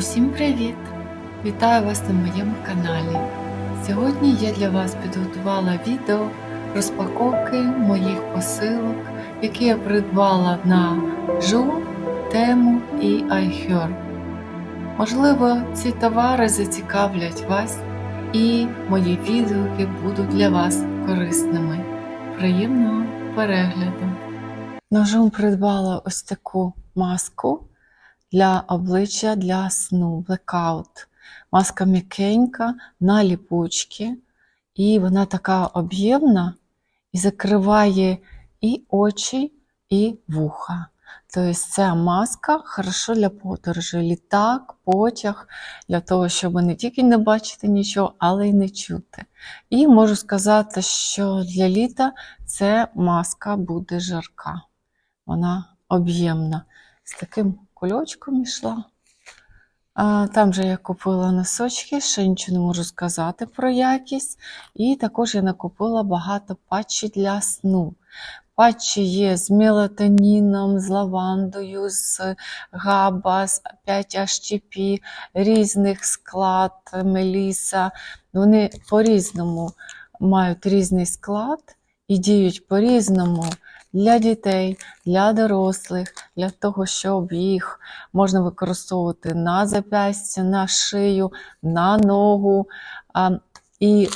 Усім привіт! Вітаю вас на моєму каналі. Сьогодні я для вас підготувала відео розпаковки моїх посилок, які я придбала на Жу, Тему і iHerb. Можливо, ці товари зацікавлять вас і мої відгуки будуть для вас корисними. Приємного перегляду! Ножом придбала ось таку маску для обличчя для сну, блекаут. Маска м'якенька на ліпучки, і вона така об'ємна і закриває і очі, і вуха. Тобто ця маска хорошо для подорожі, літак, потяг, для того, щоб не тільки не бачити нічого, але й не чути. І можу сказати, що для літа ця маска буде жарка. Вона об'ємна. З таким кульочком йшла. А, Там же я купила носочки, ще нічого не можу сказати про якість. І також я накупила багато патчі для сну. Патчі є з мелатоніном, з лавандою, з габа, з 5-HTP, різних склад, меліса. Вони по-різному мають різний склад і діють по-різному для дітей, для дорослих, для того, щоб їх можна використовувати на запястя, на шию, на ногу а, і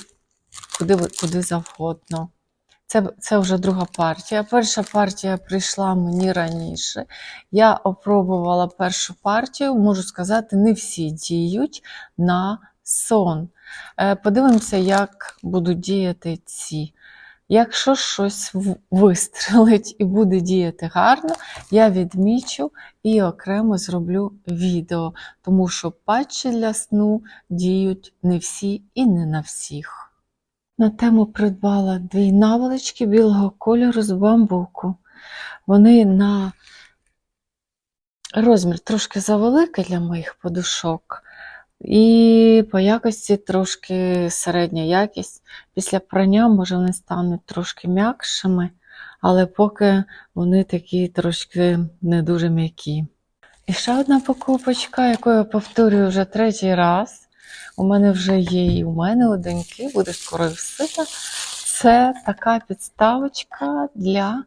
куди, куди завгодно. Це, це вже друга партія. Перша партія прийшла мені раніше. Я опробувала першу партію, можу сказати, не всі діють на сон. Е, Подивимося, як будуть діяти ці. Якщо щось вистрелить і буде діяти гарно, я відмічу і окремо зроблю відео, тому що патчі для сну діють не всі і не на всіх. На тему придбала дві наволочки білого кольору з бамбуку. Вони на розмір трошки завеликий для моїх подушок. І по якості трошки середня якість. Після прання, може, вони стануть трошки м'якшими, але поки вони такі трошки не дуже м'які. І ще одна покупочка, яку я повторюю вже третій раз. У мене вже є і у мене у доньки, буде скоро і. Це така підставочка для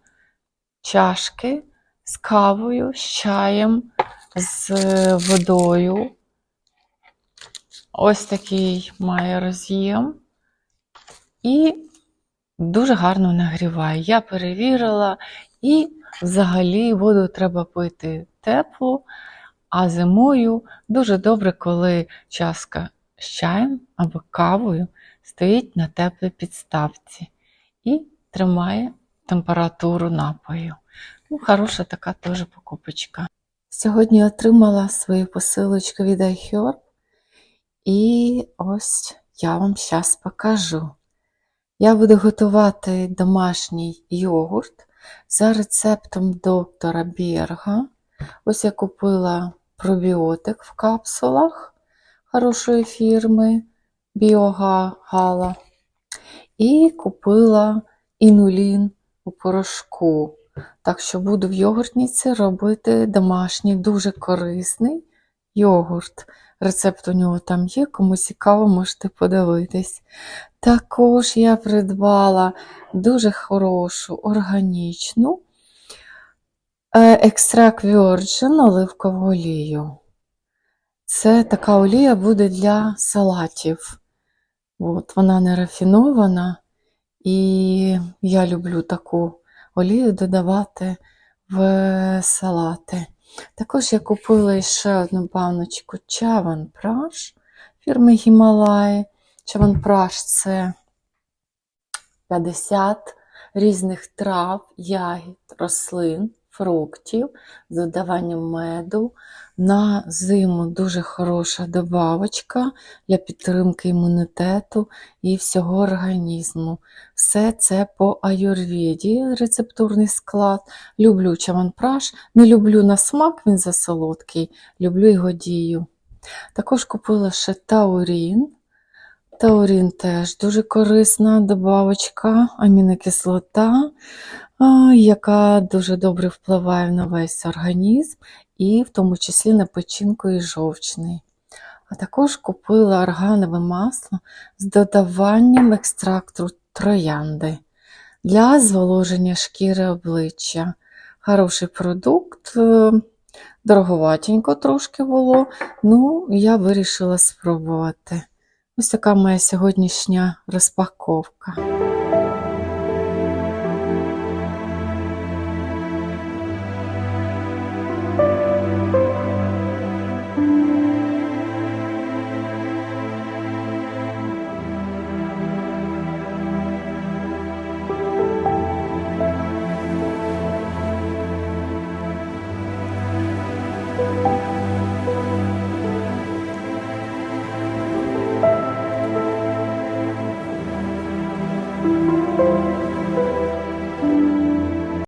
чашки з кавою, з чаєм, з водою. Ось такий має роз'єм. І дуже гарно нагріває. Я перевірила, і взагалі воду треба пити теплу, а зимою дуже добре, коли чашка з чаєм або кавою стоїть на теплій підставці і тримає температуру напою. Ну, хороша така теж покупочка. Сьогодні отримала свою посилочку від iHerb. І ось я вам зараз покажу. Я буду готувати домашній йогурт за рецептом доктора Берга. Ось я купила пробіотик в капсулах хорошої фірми Біогала. І купила інулін у порошку. Так що буду в йогуртниці робити домашній, дуже корисний йогурт. Рецепт у нього там є, кому цікаво, можете подивитись. Також я придбала дуже хорошу органічну е, екстракт Virgin оливкову олію. Це така олія буде для салатів. От, вона не рафінована, і я люблю таку олію додавати в салати. Також я купила ще одну баночку Чаван-Праш фірми Гімалаї. Чаван-Праш це 50 різних трав, ягід, рослин, фруктів з додаванням меду. На зиму дуже хороша добавочка для підтримки імунітету і всього організму. Все це по аюрведі, рецептурний склад. Люблю чаванпраш, не люблю на смак, він засолодкий, люблю його дію. Також купила ще таурін. Таурін теж дуже корисна добавочка, амінокислота. Яка дуже добре впливає на весь організм, і в тому числі на печінку і жовчний. А також купила органове масло з додаванням екстракту троянди для зволоження шкіри обличчя. Хороший продукт, е, дороговатенько трошки було, ну я вирішила спробувати. Ось така моя сьогоднішня розпаковка.